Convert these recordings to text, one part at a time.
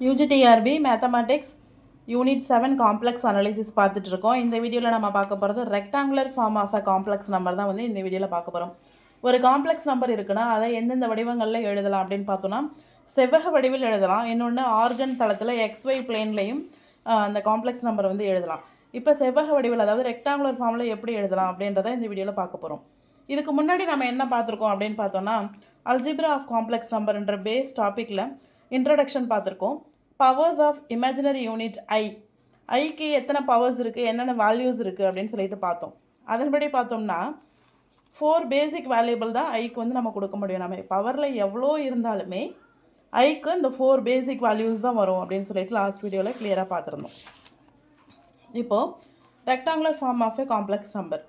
UG TRB mathematics unit seven complex analysis பார்த்துட்டு இருக்கோம் இந்த வீடியோவில் நம்ம பார்க்க போகிறது rectangular form of a complex number தான் வந்து இந்த வீடியோவில் பார்க்க போகிறோம் ஒரு காம்ப்ளெக்ஸ் நம்பர் இருக்குன்னா அதை எந்தெந்த வடிவங்களில் எழுதலாம் அப்படின்னு பார்த்தோன்னா செவ்வக வடிவில் எழுதலாம். இன்னொன்று ஆர்கன் தளத்தில் எக்ஸ்ஒய் பிளேன்லையும் அந்த காம்ப்ளெக்ஸ் நம்பர் வந்து எழுதலாம். இப்போ செவ்வக வடிவில் அதாவது ரெக்டாங்குலர் ஃபார்மில் எப்படி எழுதலாம் அப்படின்றத இந்த வீடியோவில் பார்க்க போகிறோம் இதுக்கு முன்னாடி நம்ம என்ன பார்த்துருக்கோம் அப்படின்னு பார்த்தோன்னா அல்ஜிப்ரா ஆஃப் காம்ப்ளெக்ஸ் நம்பர்ன்ற பேஸ் டாப்பிக்கில் இன்ட்ரடக்ஷன் பார்த்துருக்கோம். Powers of imaginary unit i ஐக்கு எத்தனை பவர்ஸ் இருக்குது என்னென்ன வேல்யூஸ் இருக்குது அப்படின்னு சொல்லிட்டு பார்த்தோம். அதன்படி பார்த்தோம்னா ஃபோர் பேசிக் வேல்யூபிள் தான் ஐக்கு வந்து நம்ம கொடுக்க முடியும். நம்ம பவரில் எவ்வளோ இருந்தாலுமே ஐக்கு இந்த ஃபோர் பேசிக் வேல்யூஸ் தான் வரும் அப்படின்னு சொல்லிட்டு லாஸ்ட் வீடியோவில் கிளியராக பார்த்துருந்தோம். இப்போது rectangular form of a complex number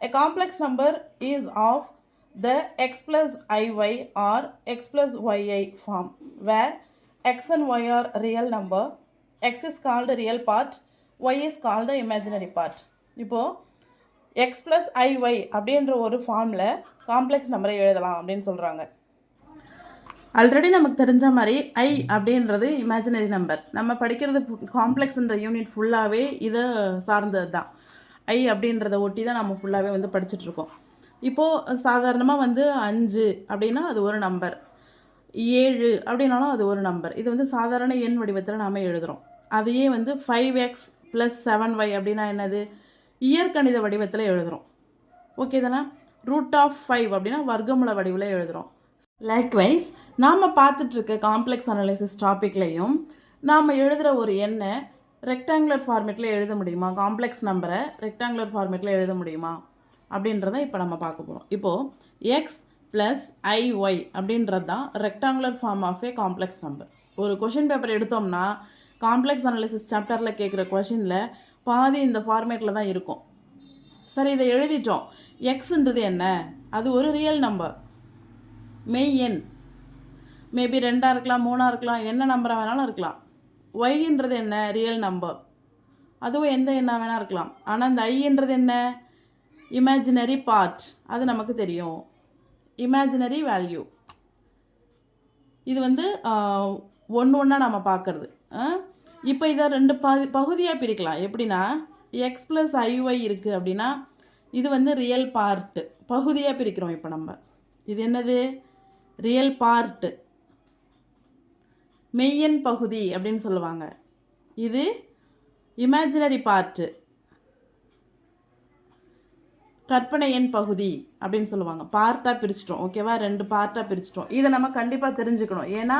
a complex number is of the x plus iy or x plus yi form where x and y are real number, x is called the real part, y is called the imaginary part. இப்போது x plus ஐஒய் அப்படின்ற ஒரு ஃபார்மில் complex நம்பரை எழுதலாம் அப்படின்னு சொல்கிறாங்க already நமக்கு தெரிஞ்ச மாதிரி ஐ அப்படின்றது இமேஜினரி நம்பர் நம்ம படிக்கிறது காம்ப்ளெக்ஸ்ன்ற யூனிட் ஃபுல்லாகவே இதை சார்ந்தது தான். ஐ அப்படின்றத ஒட்டி தான் நம்ம ஃபுல்லாகவே வந்து படிச்சுட்ருக்கோம் இப்போது சாதாரணமாக வந்து அஞ்சு அப்படின்னா அது ஒரு நம்பர் ஏழு அப்படின்னாலும் அது ஒரு நம்பர் இது வந்து சாதாரண எண் வடிவத்தில் நாம் எழுதுகிறோம் அதையே வந்து five x plus seven y அப்படின்னா என்னது? இயற்கணித வடிவத்தில் எழுதுகிறோம் ஓகே தானே? ரூட் ஆஃப் ஃபைவ் அப்படின்னா வர்க்கமுல வடிவில் எழுதுகிறோம் லைக்வைஸ் நாம் பார்த்துட்ருக்க காம்ப்ளெக்ஸ் அனாலிசிஸ் டாப்பிக்லேயும் நாம் எழுதுகிற ஒரு எண்ணை ரெக்டாங்குலர் ஃபார்மேட்டில் எழுத முடியுமா? காம்ப்ளெக்ஸ் நம்பரை ரெக்டாங்குலர் ஃபார்மேட்டில் எழுத முடியுமா? அப்படின்றத இப்போ நம்ம பார்க்க போகிறோம் இப்போது எக்ஸ் ப்ளஸ் ஐஒய் அப்படின்றது தான் rectangular form of a complex number ஒரு கொஷின் பேப்பர் எடுத்தோம்னா காம்ப்ளெக்ஸ் அனாலிசிஸ் சாப்டரில் கேட்குற கொஷினில் பாதி இந்த ஃபார்மேட்டில் தான் இருக்கும். சரி இதை எழுதிட்டோம். எக்ஸுன்றது என்ன? அது ஒரு ரியல் நம்பர் மெய் எண். மேபி ரெண்டாக இருக்கலாம் மூணாக இருக்கலாம் என்ன நம்பராக வேணாலும் இருக்கலாம். ஒய்ன்றது என்ன? ரியல் நம்பர் அதுவும் எந்த எண்ணாக வேணால் இருக்கலாம். ஆனால் அந்த ஐன்றது என்ன? இமேஜினரி பார்ட் அது நமக்கு தெரியும். இமேஜினரி வேல்யூ இது வந்து ஒன்று ஒன்றா நம்ம பார்க்குறது. இப்போ இதை ரெண்டு ப பகுதியாக பிரிக்கலாம். எப்படின்னா எக்ஸ் ப்ளஸ் ஐஒய் இருக்குது அப்படின்னா இது வந்து ரியல் பார்ட்டு பகுதியாக பிரிக்கிறோம் இப்போ நம்ம. இது என்னது? ரியல் பார்ட்டு மெய்யன் பகுதி அப்படின்னு சொல்லுவாங்க. இது இமேஜினரி பார்ட்டு கற்பனை பகுதி அப்படின்னு சொல்லுவாங்க. பார்ட்டாக பிரிச்சிட்டோம் ஓகேவா? ரெண்டு பார்ட்டாக பிரிச்சிட்டோம். இதை நம்ம கண்டிப்பாக தெரிஞ்சுக்கணும். ஏன்னா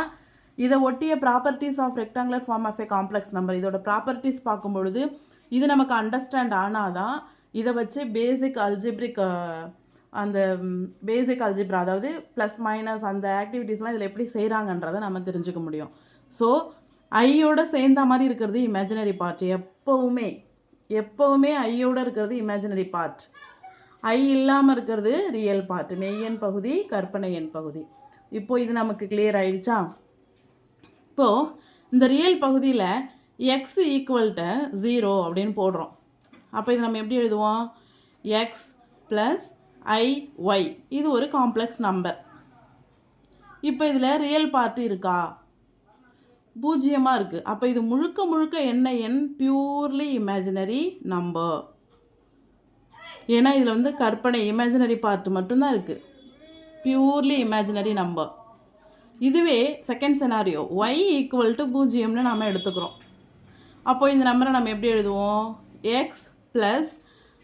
இதை ஒட்டிய properties of rectangular form of a complex number இதோட ப்ராப்பர்ட்டிஸ் பார்க்கும்பொழுது இது நமக்கு அண்டர்ஸ்டாண்ட் ஆனால் தான் இதை வச்சு பேசிக் அல்ஜிப்ரிக் அந்த பேசிக் அல்ஜிப்ரா அதாவது ப்ளஸ் மைனஸ் அந்த ஆக்டிவிட்டீஸ்லாம் இதில் எப்படி செய்கிறாங்கன்றதை நம்ம தெரிஞ்சுக்க முடியும். ஸோ ஐயோட சேர்ந்த மாதிரி இருக்கிறது இமேஜினரி பார்ட் எப்போவுமே எப்போவுமே ஐயோட இருக்கிறது இமேஜினரி பார்ட் ஐ இல்லாமல் இருக்கிறது ரியல் பார்ட் மெய்யன் பகுதி கற்பனை எண் பகுதி. இப்போது இது நமக்கு கிளியர் ஆயிடுச்சா? இப்போது இந்த ரியல் பகுதியில் எக்ஸ் ஈக்குவல்ட்ட ஜீரோ அப்படின்னு போடுறோம். அப்போ இது நம்ம எப்படி எழுதுவோம்? எக்ஸ் ப்ளஸ் ஐ ஒய் இது ஒரு காம்ப்ளெக்ஸ் நம்பர் இப்போ இதில் ரியல் பார்ட் இருக்கா? பூஜ்ஜியமாக இருக்குது அப்போ இது முழுக்க முழுக்க என்ன எண்? பியூர்லி இமேஜினரி நம்பர் ஏன்னா இதில் வந்து கற்பனை இமேஜினரி பார்ட் மட்டும்தான் இருக்குது பியூர்லி இமேஜினரி நம்பர் இதுவே second scenario y equal to பூஜ்ஜியம்னு நம்ம எடுத்துக்கிறோம். அப்போ இந்த நம்பரை நம்ம எப்படி எழுதுவோம்? எக்ஸ் ப்ளஸ்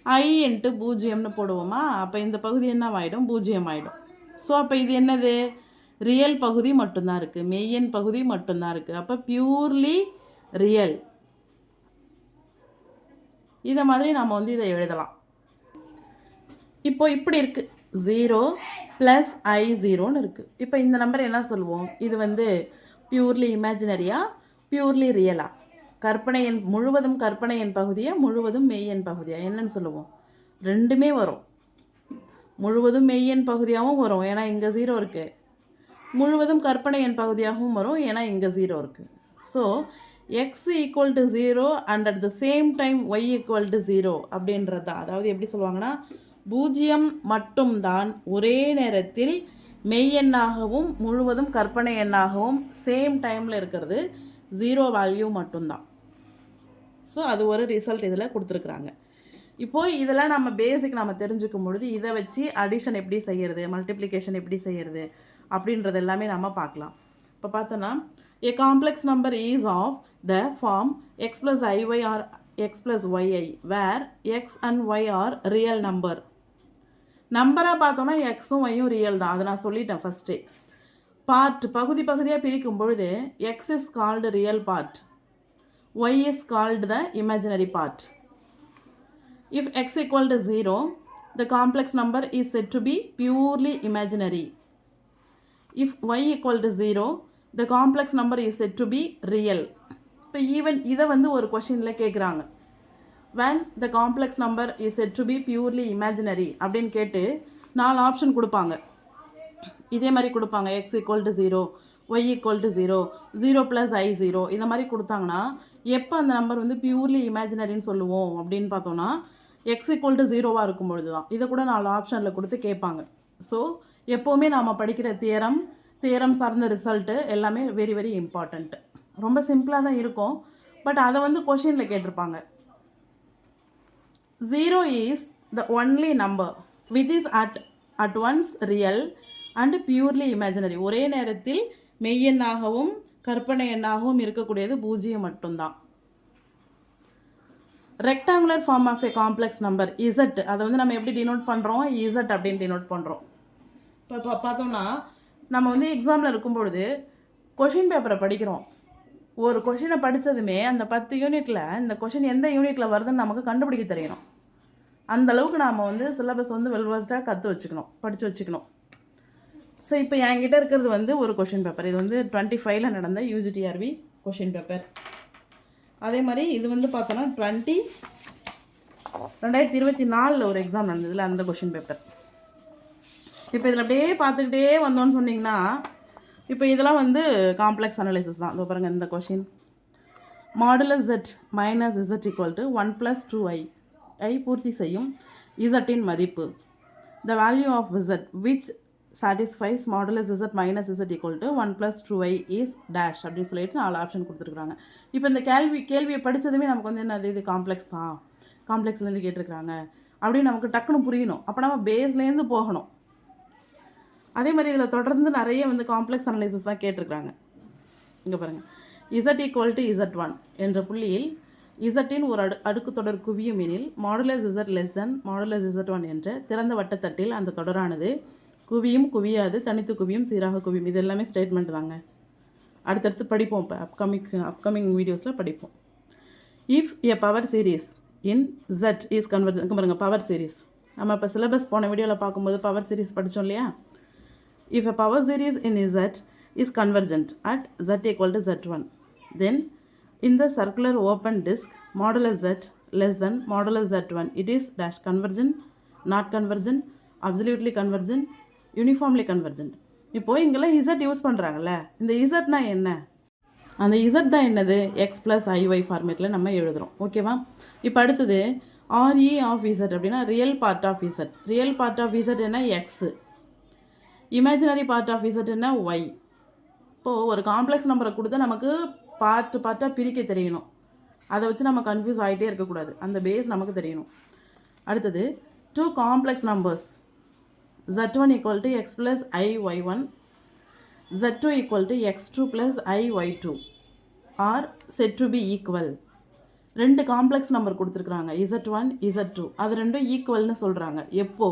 ஐ இன்ட்டு பூஜ்ஜியம்னு போடுவோமா? அப்போ இந்த பகுதி என்ன ஆகிடும் பூஜ்ஜியம் ஆகிடும் ஸோ அப்போ இது என்னது? ரியல் பகுதி மட்டும்தான் இருக்குது மெய்யன் பகுதி மட்டும்தான் இருக்குது அப்போ பியூர்லி ரியல் இதை மாதிரி நம்ம வந்து இதை எழுதலாம். இப்போ இப்படி இருக்குது ஜீரோ ப்ளஸ் ஐ ஜீரோன்னு இருக்குது இப்போ இந்த நம்பர் என்ன சொல்லுவோம்? இது வந்து பியூர்லி இமேஜினரியா பியூர்லி ரியலா கற்பனை எண் முழுவதும் கற்பனை எண் பகுதியா முழுவதும் மெய்யெண் பகுதியா? என்னன்னு சொல்லுவோம்? ரெண்டுமே வரும். முழுவதும் மெய்யெண் பகுதியாகவும் வரும் ஏன்னா இங்கே ஜீரோ இருக்குது முழுவதும் கற்பனை எண் பகுதியாகவும் வரும் ஏன்னா இங்கே ஜீரோ இருக்குது so x equal to zero and at the same time y equal to zero அப்படின்றது? தான் அதாவது எப்படி சொல்லுவாங்கன்னா பூஜ்ஜியம் மட்டும்தான் ஒரே நேரத்தில் மெய் எண்ணாகவும் முழுவதும் கற்பனை எண்ணாகவும் சேம் டைமில் இருக்கிறது. ஜீரோ வேல்யூ மட்டும்தான். ஸோ அது ஒரு ரிசல்ட் இதில் கொடுத்துருக்குறாங்க. இப்போது இதெல்லாம் நம்ம பேசிக் நம்ம தெரிஞ்சுக்கும் பொழுது இதை வச்சு அடிஷன் எப்படி செய்கிறது மல்டிப்ளிகேஷன் எப்படி செய்கிறது அப்படின்றது எல்லாமே நம்ம பார்க்கலாம். இப்போ பார்த்தோன்னா a complex number is of the form x plus i y or x plus y i where x and y are real number நம்பராக பார்த்தோன்னா எக்ஸும் ஒய்யும் ரியல் தான். அதை நான் சொல்லிட்டேன் ஃபஸ்ட்டே பார்ட் பகுதி பகுதியாக பிரிக்கும் பொழுது x is called real part y is called the imaginary part if x equal to zero the complex number is said to be purely imaginary if y equal to zero the complex number is said to be real இப்போ even இதை வந்து ஒரு கொஷினில் கேட்குறாங்க when the complex number is said to be purely imaginary அப்படின்னு கேட்டு நாலு option கொடுப்பாங்க. இதே மாதிரி கொடுப்பாங்க. X equal to zero y equal to zero zero plus i zero இந்த மாதிரி கொடுத்தாங்கன்னா எப்போ அந்த நம்பர் வந்து பியூர்லி இமேஜினரின்னு சொல்லுவோம் அப்படின்னு பார்த்தோன்னா எக்ஸ் ஈக்குவல் டு ஜீரோவாக இருக்கும் பொழுது தான். இதை கூட நாலு ஆப்ஷனில் கொடுத்து கேட்பாங்க. ஸோ எப்போவுமே நாம் படிக்கிற தியரம் தியரம் சார்ந்த ரிசல்ட்டு எல்லாமே வெரி வெரி இம்பார்ட்டண்ட்டு ரொம்ப சிம்பிளாக தான் இருக்கும். பட் அதை வந்து கொஷினில் கேட்டிருப்பாங்க. Zero is the only number which is at at once real and purely imaginary ஒரே நேரத்தில் மெய்யெண்ணாகவும் கற்பனை எண்ணாகவும் இருக்கக்கூடியது பூஜ்ஜியம் மட்டும்தான். Rectangular form of a complex number z அதை வந்து நம்ம எப்படி டினோட் பண்ணுறோம் இசட் அப்படின்னு டினோட் பண்ணுறோம் இப்போ பார்த்தோம்னா நம்ம வந்து எக்ஸாமில் இருக்கும்பொழுது கொஷின் பேப்பரை படிக்கிறோம். ஒரு கொஷினை படித்ததுமே அந்த பத்து யூனிட்டில் இந்த கொஷின் எந்த யூனிட்டில் வருதுன்னு நமக்கு கண்டுபிடிக்க தெரியணும். அந்தளவுக்கு நாம் வந்து சிலபஸ் வந்து வெல்வர்ஸ்டாக கற்று வச்சுக்கணும் படித்து வச்சுக்கணும். ஸோ இப்போ என்கிட்ட இருக்கிறது வந்து ஒரு கொஷின் பேப்பர் இது வந்து டுவெண்ட்டி ஃபைவ்ல நடந்த யூஜிடிஆர்வி கொஷின் பேப்பர் அதே மாதிரி இது வந்து பார்த்தோன்னா டுவெண்ட்டி ரெண்டாயிரத்தி இருபத்தி நாலில் ஒரு எக்ஸாம் நடந்ததுல அந்த கொஷின் பேப்பர் இப்போ இதில் அப்படியே பார்த்துக்கிட்டே வந்தோன்னு சொன்னிங்கன்னா இப்போ இதெல்லாம் வந்து காம்ப்ளெக்ஸ் அனலைசிஸ் தான். இதோ பாருங்கள் இந்த question modulus z minus z equal to one plus two i i பூர்த்தி செய்யும் இசட்டின் மதிப்பு. The value of z which satisfies modulus z minus z equal to one plus two i is dash அப்படின்னு சொல்லிட்டு நாலு ஆப்ஷன் கொடுத்துருக்குறாங்க. இப்போ இந்த கேள்வி கேள்வியை படித்ததுமே நமக்கு வந்து என்னது? இது காம்ப்ளெக்ஸ் தான். காம்ப்ளெக்ஸ்லேருந்து கேட்டிருக்கிறாங்க. அப்படின்னு நமக்கு டக்குன்னு புரியணும். அப்போ நம்ம பேஸ்லேருந்து போகணும். அதே மாதிரி இதில் தொடர்ந்து நிறைய வந்து காம்ப்ளெக்ஸ் அனலைசிஸ் தான் கேட்டிருக்கிறாங்க. இங்கே பாருங்கள் z equal to z one என்ற புள்ளியில் இசட்டின் ஒரு அடு அடுக்கு தொடர் குவியும் எனில் modulus z less than modulus z one என்ற திறந்த வட்டத்தட்டில் அந்த தொடரானது குவியும் குவியாது தனித்து குவியும் சீராக குவியும். இது எல்லாமே ஸ்டேட்மெண்ட் தாங்க. அடுத்தடுத்து படிப்போம் இப்போ. அப்கமிங் அப்கமிங் வீடியோஸில் படிப்போம். If a power series in Z is converge பாருங்கள் பவர் சீரீஸ் நம்ம இப்போ சிலபஸ் போன வீடியோவில் பார்க்கும்போது பவர் சீரீஸ் படித்தோம் இல்லையா? If a power series in Z is convergent at Z equal to Z1 then in the circular open disk modulus Z less than modulus Z1 it is dash convergent not convergent absolutely convergent uniformly convergent. இப்போது இங்கெல்லாம் Z use பண்ணுறாங்கல்ல இந்த இசட்னா என்ன? அந்த Z தான் என்னது? X plus ஐஒய் ஃபார்மேட்டில் நம்ம எழுதுகிறோம் ஓகேவா இப்போ அடுத்தது ஆர்இ ஆஃப் இசட் அப்படின்னா real part of z real part of z என்ன? எக்ஸு இமேஜினரி பார்ட் ஆஃப் இசட்டுன்னா ஒய் இப்போது ஒரு காம்ப்ளெக்ஸ் நம்பரை கொடுத்து நமக்கு பார்ட்டு பார்ட்டாக பிரிக்க தெரியணும். அதை வச்சு நம்ம கன்ஃபியூஸ் ஆகிட்டே இருக்கக்கூடாது. அந்த பேஸ் நமக்கு தெரியணும். அடுத்தது two complex numbers z1 equal to x plus i y1 z2 equal to x2 plus i y2 are said to be equal. ரெண்டு காம்ப்ளெக்ஸ் நம்பர் கொடுத்துருக்குறாங்க. இசட் ஒன் இசட் டூ அது ரெண்டும் ஈக்குவல்னு சொல்கிறாங்க எப்போ?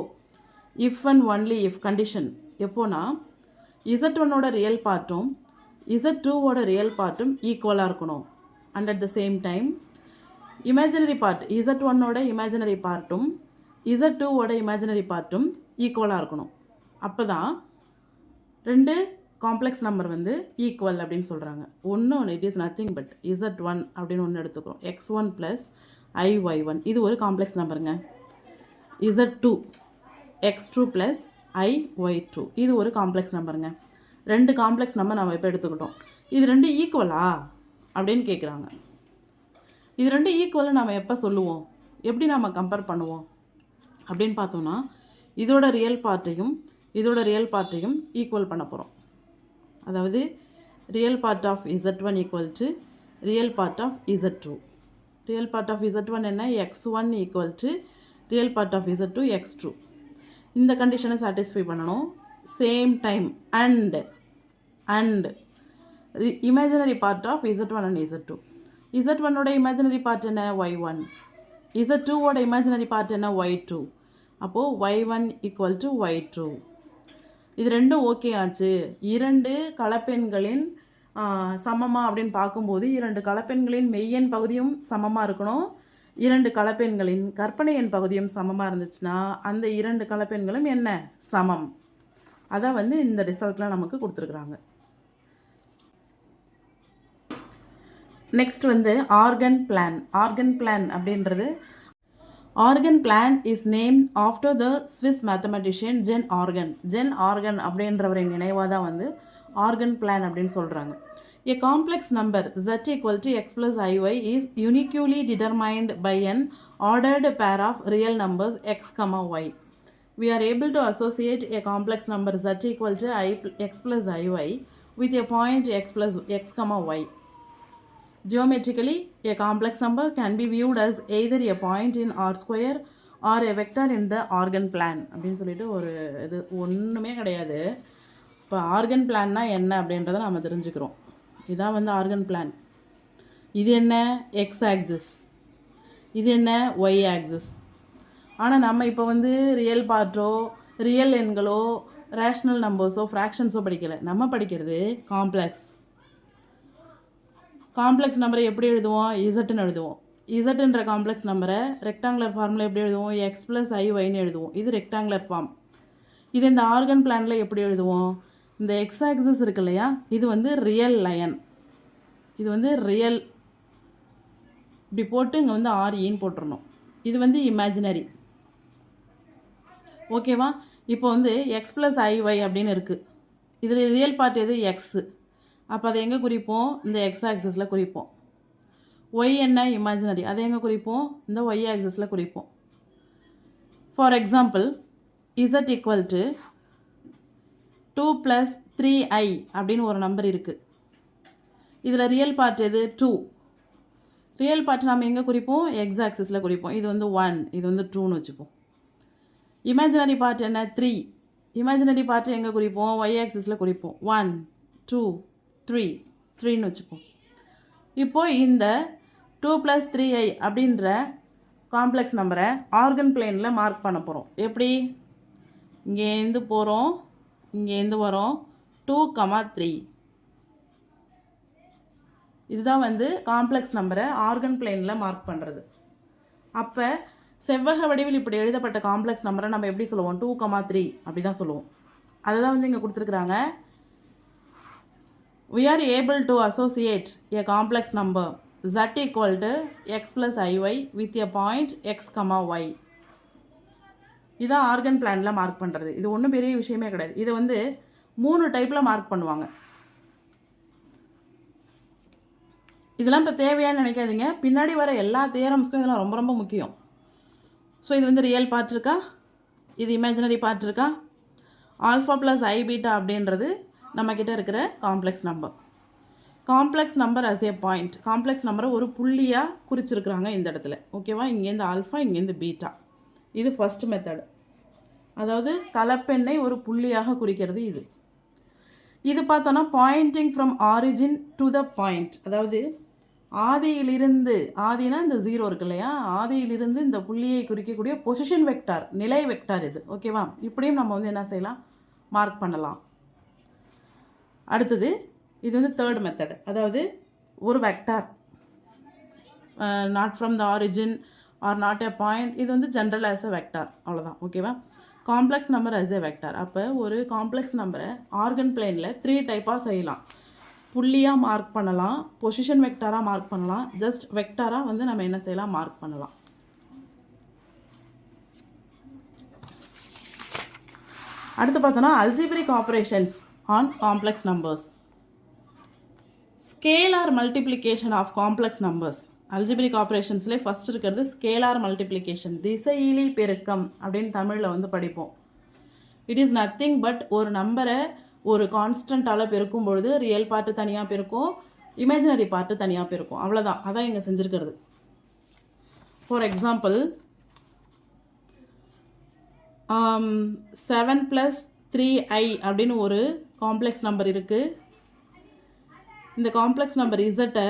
If and only if condition எப்போனா z ஒன்னோட real பார்ட்டும் இசட் டூவோட ரியல் பார்ட்டும் ஈக்குவலாக இருக்கணும். And at the same time imaginary part z ஒன்னோட இமேஜினரி பார்ட்டும் இசட் டூவோட இமேஜினரி பார்ட்டும் ஈக்குவலாக இருக்கணும். அப்போ தான் ரெண்டு காம்ப்ளெக்ஸ் நம்பர் வந்து ஈக்குவல் அப்படின்னு சொல்கிறாங்க ஒன்று ஒன்று it is nothing but z one அப்படின்னு ஒன்று எடுத்துக்கிறோம் x one plus i y one இது ஒரு complex நம்பருங்க z two x two plus i y two இது ஒரு காம்ப்ளெக்ஸ் நம்பருங்க ரெண்டு காம்ப்ளெக்ஸ் நம்பர் நம்ம இப்போ எடுத்துக்கிட்டோம். இது ரெண்டு ஈக்குவலா அப்படின்னு கேட்குறாங்க இது ரெண்டு ஈக்குவலாக நம்ம எப்போ சொல்லுவோம்? எப்படி நம்ம கம்பேர் பண்ணுவோம்? அப்படின்னு பார்த்தோன்னா இதோட ரியல் பார்ட்டையும் இதோட ரியல் பார்ட்டையும் ஈக்குவல் பண்ண போகிறோம் அதாவது real part of Z one equal to real part of Z two real part of Z one என்ன? X one equal to real part of Z two X two இந்த கண்டிஷனை satisfy பண்ணணும். Same time and and imaginary part of Z one and Z two Z ஒன்னோட imaginary part என்ன? Y one Z டூவோட imaginary part என்ன? Y two அப்போது Y one equal to Y two இது ரெண்டும் ஓகே ஆச்சு. இரண்டு கலப்பெண்களின் சமமாக அப்படின்னு பார்க்கும்போது இரண்டு கலப்பெண்களின் மெய்யன் பகுதியும் சமமாக இருக்கணும். இரண்டு கலப்பெண்களின் கற்பனை எண் பகுதியும் சமமாக இருந்துச்சுன்னா அந்த இரண்டு கலப்பெண்களும் என்ன? சமம். அதை வந்து இந்த ரிசல்ட்டில் நமக்கு கொடுத்துருக்குறாங்க. நெக்ஸ்ட் வந்து ஆர்கன் பிளான். ஆர்கன் பிளான் அப்படின்றது Argand plane is name after the Swiss mathematician Jean Argand Jean Argand அப்படின்றவரின் நினைவாக தான் வந்து ஆர்கன் பிளான் அப்படின்னு சொல்கிறாங்க A complex number z equal to x plus iy is uniquely determined by an ordered pair of real numbers x comma y. We are able to associate a complex number z equal to i x plus iy with a point x plus x comma y. Geometrically, a complex number can be viewed as either a point in R square or a vector in the organ plan அப்படின்னு சொல்லிட்டு ஒரு இது ஒன்றுமே கிடையாது இப்போ organ பிளான்னா என்ன அப்படின்றத நம்ம தெரிஞ்சுக்கிறோம் இதான் வந்து ஆர்கன் பிளான் இது என்ன? எக்ஸ் ஆக்சிஸ் இது என்ன? ஒய் ஆக்சிஸ் ஆனால் நம்ம இப்போ வந்து ரியல் பார்ட்டோ ரியல் எண்களோ ரேஷ்னல் நம்பர்ஸோ ஃப்ராக்ஷன்ஸோ படிக்கலை. நம்ம படிக்கிறது காம்ப்ளெக்ஸ் காம்ப்ளெக்ஸ் நம்பரை எப்படி எழுதுவோம்? இசட்டுன்னு எழுதுவோம். இசட்டுன்ற காம்ப்ளெக்ஸ் நம்பரை ரெக்டாங்குலர் ஃபார்மில் எப்படி எழுதுவோம்? எக்ஸ் ப்ளஸ் ஐ ஒய்னு எழுதுவோம். இது ரெக்டாங்குலர் ஃபார்ம் இது இந்த ஆர்கன் பிளானில் எப்படி எழுதுவோம்? இந்த எக்ஸ் ஆக்சிஸ் இருக்கு இல்லையா? இது வந்து ரியல் லயன் இது வந்து ரியல் இப்படி போட்டு இங்கே வந்து ஆர்இன்னு போட்டுடணும் இது வந்து இமேஜினரி ஓகேவா இப்போ வந்து எக்ஸ் ப்ளஸ் ஐஒய் அப்படின்னு இருக்குது இதில் ரியல் பார்ட் எது? எக்ஸு அப்போ அதை எங்கே குறிப்போம்? இந்த எக்ஸ் ஆக்சஸில் குறிப்போம். ஒய் என்ன? இமேஜினரி அதை எங்கே குறிப்போம்? இந்த ஒய் ஆக்சஸில் குறிப்போம். For example Z equal to two plus three I அப்படின்னு ஒரு நம்பர் இருக்குது இதில் ரியல் பார்ட் எது? டூ ரியல் பார்ட் நம்ம எங்கே குறிப்போம்? எக்ஸ் ஆக்சிஸில் குறிப்போம். இது வந்து ஒன் இது வந்து டூன்னு வச்சுப்போம். இமேஜினரி பார்ட் என்ன? த்ரீ இமேஜினரி பார்ட் எங்கே குறிப்போம்? ஒய் ஆக்சிஸில் குறிப்போம். ஒன் டூ த்ரீ த்ரீன்னு வச்சுப்போம். இப்போது இந்த டூ ப்ளஸ் த்ரீ ஐ அப்படின்ற காம்ப்ளெக்ஸ் நம்பரை ஆர்கன் பிளேனில் மார்க் பண்ண போகிறோம் எப்படி? இங்கேருந்து போகிறோம் இங்கேருந்து வரும். டூ கமா த்ரீ இதுதான் வந்து காம்ப்ளெக்ஸ் நம்பரை ஆர்கன் பிளேனில் மார்க் பண்ணுறது அப்போ செவ்வக வடிவில் இப்படி எழுதப்பட்ட காம்ப்ளெக்ஸ் நம்பரை நம்ம எப்படி சொல்லுவோம்? டூ கமா த்ரீ அப்படி தான் சொல்லுவோம். அதை தான் வந்து இங்கே கொடுத்துருக்குறாங்க. We are able to associate a complex number z equal to x plus iy with a point x comma y. இதான் ஆர்கன் பிளானில் மார்க் பண்ணுறது இது ஒன்றும் பெரிய விஷயமே கிடையாது. இதை வந்து மூணு டைப்பில் மார்க் பண்ணுவாங்க. இதெல்லாம் இப்போ தேவையான்னு நினைக்காதீங்க. பின்னாடி வர எல்லா தியரம்ஸ்க்கும் இதெல்லாம் ரொம்ப ரொம்ப முக்கியம். ஸோ இது வந்து ரியல் பார்ட் இருக்கா? இது இமேஜினரி பார்ட் இருக்கா? ஆல்ஃபா ப்ளஸ் ஐ பீட்டா அப்படின்றது நம்மக்கிட்ட இருக்கிற complex number complex number as a point complex நம்பரை ஒரு புள்ளியாக குறிச்சிருக்கிறாங்க இந்த இடத்துல. ஓகேவா இங்கேருந்து ஆல்ஃபா இங்கேருந்து பீட்டா இது ஃபஸ்ட் மெத்தடு அதாவது கலப்பெண்ணை ஒரு புள்ளியாக குறிக்கிறது இது. இது பார்த்தோன்னா pointing from origin to the point அதாவது ஆதியிலிருந்து ஆதினா இந்த ஜீரோ இருக்கு இல்லையா? ஆதியிலிருந்து இந்த புள்ளியை குறிக்கக்கூடிய பொசிஷன் வெக்டார் நிலை வெக்டார் இது. ஓகேவா இப்படியும் நம்ம வந்து என்ன செய்யலாம்? மார்க் பண்ணலாம். அடுத்தது இது வந்து தேர்ட் மெத்தட் அதாவது ஒரு vector not from the origin or not a point இது வந்து ஜென்ரல் ஆஸ் எ வெக்டார் அவ்வளோதான் ஓகேவா complex number as a vector அப்போ ஒரு காம்ப்ளெக்ஸ் நம்பரை ஆர்கன் பிளேனில் த்ரீ டைப்பாக செய்யலாம். புள்ளியாக மார்க் பண்ணலாம். பொசிஷன் வெக்டாராக மார்க் பண்ணலாம். ஜஸ்ட் வெக்டாராக வந்து நம்ம என்ன செய்யலாம்? மார்க் பண்ணலாம். அடுத்து பார்த்தோன்னா algebraic operations on complex numbers scale or multiplication of complex numbers algebraic ஆப்ரேஷன்ஸ்லேயே first இருக்கிறது ஸ்கேலார் மல்டிப்ளிகேஷன் திசையிலி பெருக்கம் அப்படின்னு தமிழில் வந்து படிப்போம். இட் இஸ் நத்திங் பட் ஒரு நம்பரை ஒரு கான்ஸ்டண்ட்டால் பெருக்கும் பொழுது ரியல் பார்ட்டு தனியாக பெருக்கும் இமேஜினரி பார்ட்டு தனியாக பெருக்கும். அவ்வளோதான் அதான் இங்கே செஞ்சுருக்கிறது. For example seven plus three I அப்படின்னு ஒரு காம்ப்ளெக்ஸ் நம்பர் இருக்குது இந்த காம்ப்ளெக்ஸ் நம்பர் இசட்டை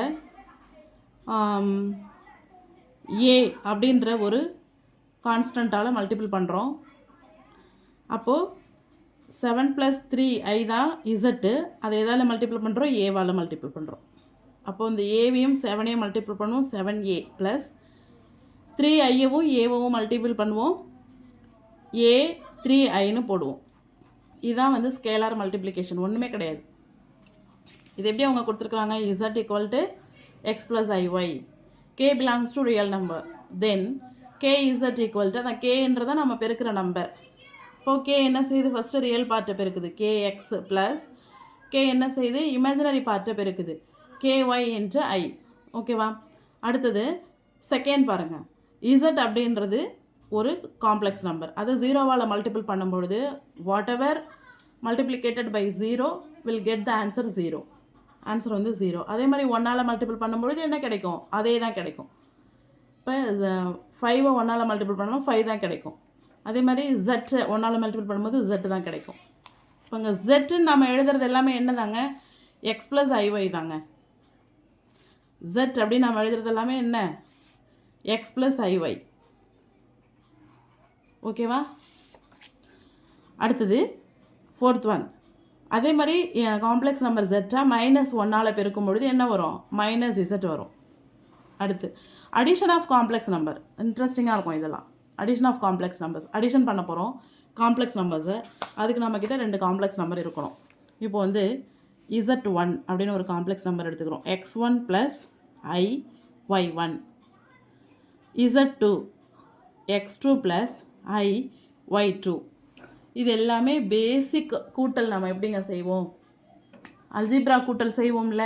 ஏ அப்படின்ற ஒரு கான்ஸ்டண்ட்டால் மல்டிபிள் பண்ணுறோம் அப்போது செவன் ப்ளஸ் த்ரீ ஐ தான் இசட்டு அதை எதால் மல்டிபிள் பண்ணுறோம் ஏவால் மல்டிபிள் பண்ணுறோம் அப்போது இந்த ஏவையும் செவனையும் மல்டிபிள் பண்ணுவோம். செவன் ஏ ப்ளஸ் த்ரீ ஐயவும் ஏவும் மல்டிபிள் பண்ணுவோம். ஏ த்ரீ ஐன்னு போடுவோம். இதுதான் வந்து ஸ்கேலார் மல்டிப்ளிகேஷன் ஒன்றுமே கிடையாது. இது எப்படி அவங்க கொடுத்துருக்குறாங்க? Z equal to X plus I Y K belongs to real number then K Z equal to அந்த கேன்றதை நம்ம பெருக்கிற நம்பர் இப்போ கே என்ன செய்யுது ஃபஸ்ட்டு ரியல் பார்ட்டை பெருக்குது. Kx ப்ளஸ் கே என்ன செய்யுது இமேஜினரி பார்ட்டை பெருக்குது. Ky என்று i. ஐ ஓகேவா அடுத்தது செகண்ட் பாருங்கள் z அப்படின்றது ஒரு காம்ப்ளெக்ஸ் நம்பர் அதை ஜீரோவால் மல்டிபிள் பண்ணும்பொழுது whatever multiplicated by zero will get the answer zero answer வந்து ஜீரோ அதே மாதிரி ஒன்னால் மல்டிபிள் பண்ணும்பொழுது என்ன கிடைக்கும்? அதே தான் கிடைக்கும். இப்போ ஃபைவை ஒன்னால் மல்டிபிள் பண்ணாலும் ஃபைவ் தான் கிடைக்கும். அதே மாதிரி ஜெட்டு ஒன்னால் மல்டிபிள் பண்ணும்போது ஜெட்டு தான் கிடைக்கும். இப்போ இங்கே ஜெட்டுன்னு நம்ம எழுதுறது எல்லாமே என்ன தாங்க எக்ஸ் ப்ளஸ் ஐஒய் தாங்க. ஜெட் அப்படின்னு நம்ம எழுதுறது எல்லாமே என்ன? எக்ஸ் ப்ளஸ் ஐஒய் ஓகேவா அடுத்தது ஃபோர்த் ஒன் அதே மாதிரி காம்ப்ளெக்ஸ் நம்பர் ஜெட்டா மைனஸ் ஒன்னால் பெருக்கும் பொழுது என்ன வரும்? மைனஸ் இசட் வரும். அடுத்து அடிஷன் ஆஃப் காம்ப்ளெக்ஸ் நம்பர் இன்ட்ரெஸ்டிங்காக இருக்கும் இதெல்லாம். Addition of complex numbers addition பண்ண போகிறோம் காம்ப்ளெக்ஸ் நம்பர்ஸை அதுக்கு நம்மக்கிட்ட ரெண்டு காம்ப்ளெக்ஸ் நம்பர் இருக்கணும். இப்போ வந்து இசட் ஒன் அப்படின்னு ஒரு காம்ப்ளெக்ஸ் நம்பர் எடுத்துக்கிறோம். X one plus I Y one Z two X two plus I Y two இது எல்லாமே பேசிக் கூட்டல் நம்ம எப்படிங்க செய்வோம்? அல்ஜிப்ரா கூட்டல் செய்வோம்ல.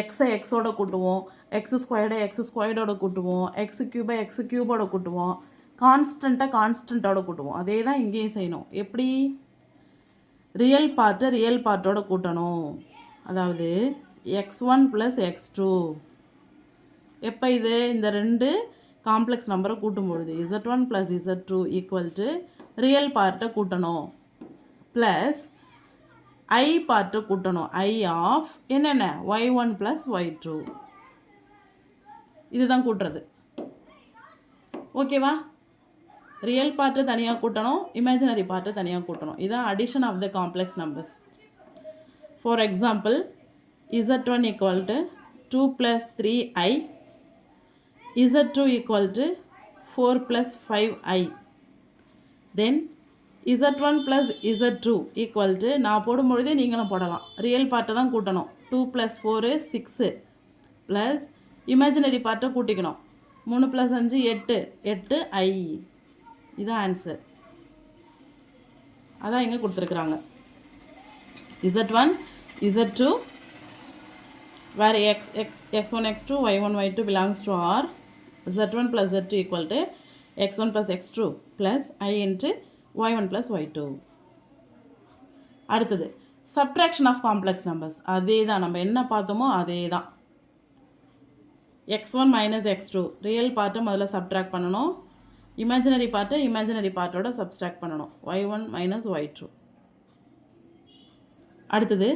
எக்ஸை எக்ஸோட கூட்டுவோம். எக்ஸ் ஸ்கொயர்டை எக்ஸ் ஸ்கொயர்டோட கூட்டுவோம். எக்ஸ் க்யூபை எக்ஸ் க்யூபோட கூட்டுவோம். கான்ஸ்டண்ட்டாக கான்ஸ்டண்ட்டோட கூட்டுவோம். அதே தான் இங்கேயும் செய்யணும். எப்படி? ரியல் பார்ட்டை ரியல் பார்ட்டோட கூட்டணும். அதாவது X one plus X two எப்போ இது? இந்த ரெண்டு காம்ப்ளெக்ஸ் நம்பரை கூட்டும் பொழுது Z one plus Z two equal to real பார்ட்டை கூட்டணும். ப்ளஸ் ஐ பார்ட்டை கூட்டணும். ஐ ஆஃப் என்னென்ன? Y one plus Y two இதுதான் கூட்டுறது. ஓகேவா ரியல் பார்ட்டை தனியாக கூட்டணும். இமேஜினரி பார்ட்டை தனியாக கூட்டணும். இதுதான் addition of the complex numbers for example Z one equal to two plus three I Z two equal to four plus five I then Z one plus Z two equal to நான் போடும்பொழுதே நீங்களும் போடலாம். Real பார்ட்டை தான் கூட்டணும். Two plus four six plus imaginary பார்ட்டை கூட்டிக்கணும். மூணு ப்ளஸ் அஞ்சு எட்டு. எட்டு ஐ இதுதான் ஆன்சர் அதான் இங்கே கொடுத்துருக்குறாங்க. Z one Z two where x x x1 x2 y1 y2 belongs to r. Z1 plus z2 equal to x1 plus x2 plus i into y1 plus y2 அடுத்தது சப்ட்ராக்ஷன் ஆஃப் காம்ப்ளெக்ஸ் நம்பர்ஸ் அதே தான் நம்ம என்ன பார்த்தோமோ அதே தான் x one minus x two real பார்ட்டை முதல்ல சப்ட்ராக்ட் பண்ணணும். இமேஜினரி பார்ட்டை இமேஜினரி பார்ட்டோட சப்ஸ்ட்ராக்ட் பண்ணணும். Y one minus Y two அடுத்தது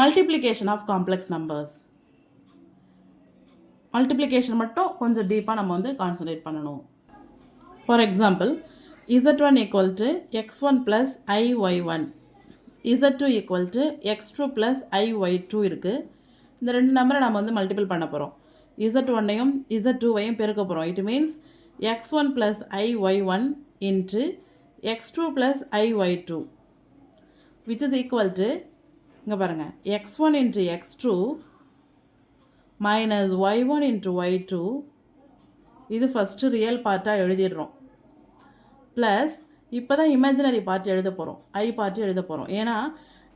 multiplication of complex numbers multiplication மட்டும் கொஞ்சம் டீப்பாக நம்ம வந்து கான்சன்ட்ரேட் பண்ணணும். For example Z one equal to X one plus I Y one Z two equal to X two plus I Y two இருக்குது இந்த ரெண்டு நம்பரை நம்ம வந்து மல்டிபிள் பண்ண போகிறோம் இசட் ஒன்னையும் இசட் டூவையும் பெருக்க போகிறோம் it means X one plus I Y one into X two plus I Y two which is equal to இங்கே பாருங்கள் X one into X two minus Y one into Y two இது first real பார்ட்டாக எழுதிடுறோம். Plus இப்போ தான் imaginary part எழுத போகிறோம் ஐ part எழுத போகிறோம் ஏன்னா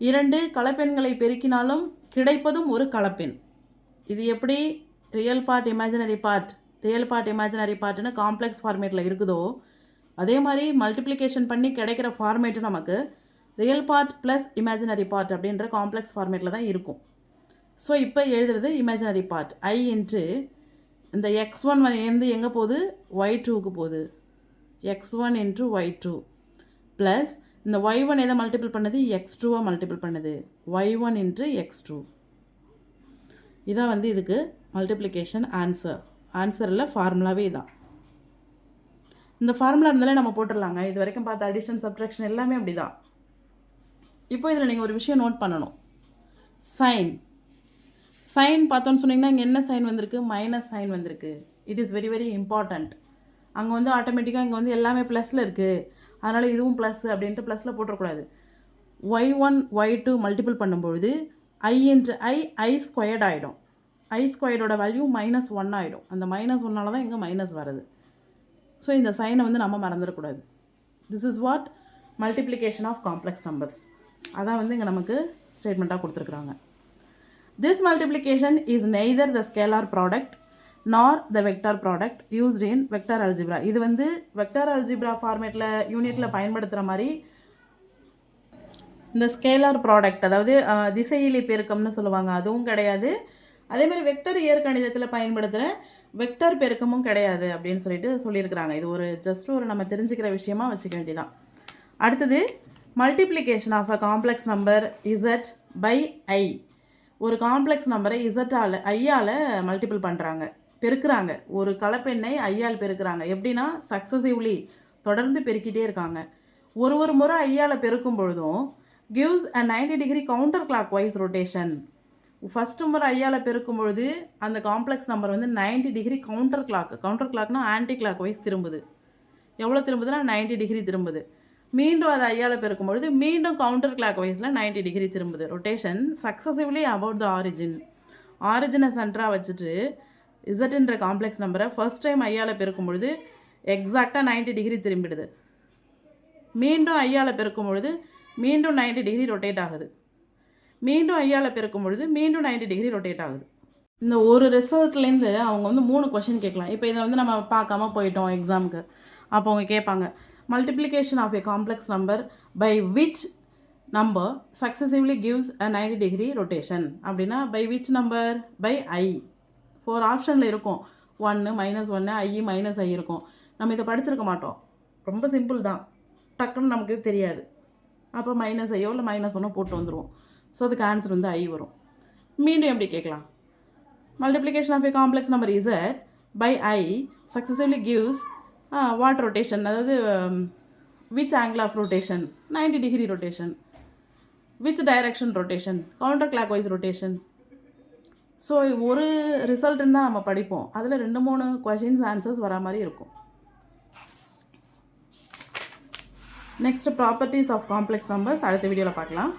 இரண்டு கலப்பெண்களை பெருக்கினாலும் கிடைப்பதும் ஒரு கலப்பெண். இது எப்படி real part imaginary part real part imaginary பார்ட்னு complex ஃபார்மேட்டில் இருக்குதோ அதே மாதிரி மல்டிப்ளிகேஷன் பண்ணி கிடைக்கிற ஃபார்மேட்டு நமக்கு real part plus imaginary part அப்படின்ற காம்ப்ளெக்ஸ் ஃபார்மேட்டில் தான் இருக்கும். ஸோ இப்போ எழுதுறது இமேஜினரி பார்ட் ஐ இன்ட்டு இந்த எக்ஸ் ஒன் வந்து எங்கே போகுது? ஒய் டூக்கு போகுது. X one into Y two plus இந்த ஒய் ஒன் எதை மல்டிபிள் பண்ணுது? எக்ஸ் டூவை மல்டிபிள் பண்ணுது. Y one into X two இதான் வந்து இதுக்கு மல்டிப்ளிகேஷன் ஆன்சர் ஆன்சரில் ஃபார்முலாவே இதான். இந்த ஃபார்முலா இருந்தாலே நம்ம போட்டுடலாங்க. இது வரைக்கும் பார்த்த அடிஷன் சப்ட்ராக்ஷன் எல்லாமே அப்படி தான் இப்போ இதில் நீங்கள் ஒரு விஷயம் நோட் பண்ணணும். சைன் சைன் பார்த்தோன்னு சொன்னீங்கன்னா இங்கே என்ன சைன் வந்திருக்கு? மைனஸ் சைன் வந்திருக்கு. It is very very important அங்கே வந்து ஆட்டோமேட்டிக்காக இங்கே வந்து எல்லாமே ப்ளஸில் இருக்குது அதனால் இதுவும் ப்ளஸ் அப்படின்ட்டு ப்ளஸில் போட்டுறக்கூடாது. Y one Y two multiple பண்ணும்பொழுது ஐ என்று ஐ ஐ ஸ்கொயர்ட் ஆகிடும் ஐ ஸ்கொயர்டோட வேல்யூ மைனஸ் ஒன் ஆகிடும் அந்த மைனஸ் ஒன்னால தான் இங்கே மைனஸ் வருது. ஸோ இந்த சைனை வந்து நம்ம மறந்துடக்கூடாது this is what multiplication of complex numbers அதான் வந்து இங்கே நமக்கு ஸ்டேட்மெண்ட்டாக கொடுத்துருக்குறாங்க. This multiplication is neither the scalar product nor the vector product used in vector algebra இது வந்து வெக்டார் அல்ஜிப்ரா ஃபார்மேட்டில் யூனிட்டில் பயன்படுத்துகிற மாதிரி இந்த ஸ்கேலார் ப்ராடக்ட் அதாவது திசையிலி பெருக்கம்னு சொல்லுவாங்க. அதுவும் கிடையாது. அதே மாதிரி வெக்டர் இயற்கணிதத்தில் பயன்படுத்துகிற வெக்டர் பெருக்கமும் கிடையாது அப்படின்னு சொல்லிட்டு சொல்லியிருக்கிறாங்க. இது ஒரு ஜஸ்ட் ஒரு நம்ம தெரிஞ்சுக்கிற விஷயமா வச்சுக்க வேண்டியதான் அடுத்தது multiplication of a complex number Z by I ஒரு காம்ப்ளெக்ஸ் நம்பரை இசட்டால் ஐயால் மல்டிபிள் பண்ணுறாங்க பெருக்கிறாங்க. ஒரு கலப்பெண்ணை ஐயால் பெருக்கிறாங்க. எப்படின்னா சக்ஸசிவ்லி தொடர்ந்து பெருக்கிட்டே இருக்காங்க. ஒரு ஒரு முறை ஐயாவில் பெருக்கும் பொழுதும் gives a 90 degree counter clockwise rotation first முறை ஐயாவில் பெருக்கும் பொழுது அந்த காம்ப்ளெக்ஸ் நம்பர் வந்து 90 டிகிரி கவுண்டர் கிளாக் கவுண்டர் கிளாக்னா ஆன்டி கிளாக் வைஸ் திரும்புது. எவ்வளோ திரும்புதுன்னா 90 டிகிரி திரும்புது. மீண்டும் அதை ஐயாவில் பெருக்கும் பொழுது மீண்டும் கவுண்டர் கிளாக் வைஸில் 90 degree திரும்புது rotation successively about the origin ஆரிஜினை சென்டராக வச்சுட்டு இசட்ன்ற காம்ப்ளெக்ஸ் நம்பரை ஃபர்ஸ்ட் டைம் ஐயால் பெருக்கும் பொழுது எக்ஸாக்டாக 90 டிகிரி திரும்பிடுது. மீண்டும் ஐயால் பெருக்கும் பொழுது மீண்டும் 90 டிகிரி ரொட்டேட் ஆகுது. மீண்டும் ஐயால் பெருக்கும் பொழுது மீண்டும் 90 டிகிரி ரொட்டேட் ஆகுது. இந்த ஒரு ரிசல்ட்லேருந்து அவங்க வந்து மூணு கொஷின் கேட்கலாம். இப்போ இதை வந்து நம்ம பார்க்காம போயிட்டோம் எக்ஸாமுக்கு அப்போ அவங்க கேட்பாங்க multiplication of a complex number by which number successively gives a 90 degree rotation அப்படின்னா by which number by I four ஆப்ஷனில் இருக்கும். ஒன்று மைனஸ் ஒன்று ஐ மைனஸ் ஐ இருக்கும். நம்ம இதை படிச்சிருக்க மாட்டோம். ரொம்ப சிம்பிள் தான். டக்குன்னு நமக்கு தெரியாது. அப்போ மைனஸ் ஐயோ இல்லை மைனஸ் ஒன்றோ போட்டு வந்துடுவோம் ஸோ அதுக்கு ஆன்சர் வந்து ஐ வரும். மீண்டும் எப்படி கேட்கலாம்? Multiplication of a complex number Z by I successively gives what rotation அதாவது which angle of rotation 90 degree rotation which direction rotation counter clockwise rotation so ஒரு ரிசல்ட்டுன்னு தான் நம்ம படிப்போம். அதில் ரெண்டு மூணு கொஷின்ஸ் ஆன்சர்ஸ் வரா மாதிரி இருக்கும். Next properties of complex numbers அடுத்த வீடியோவில் பார்க்கலாம்.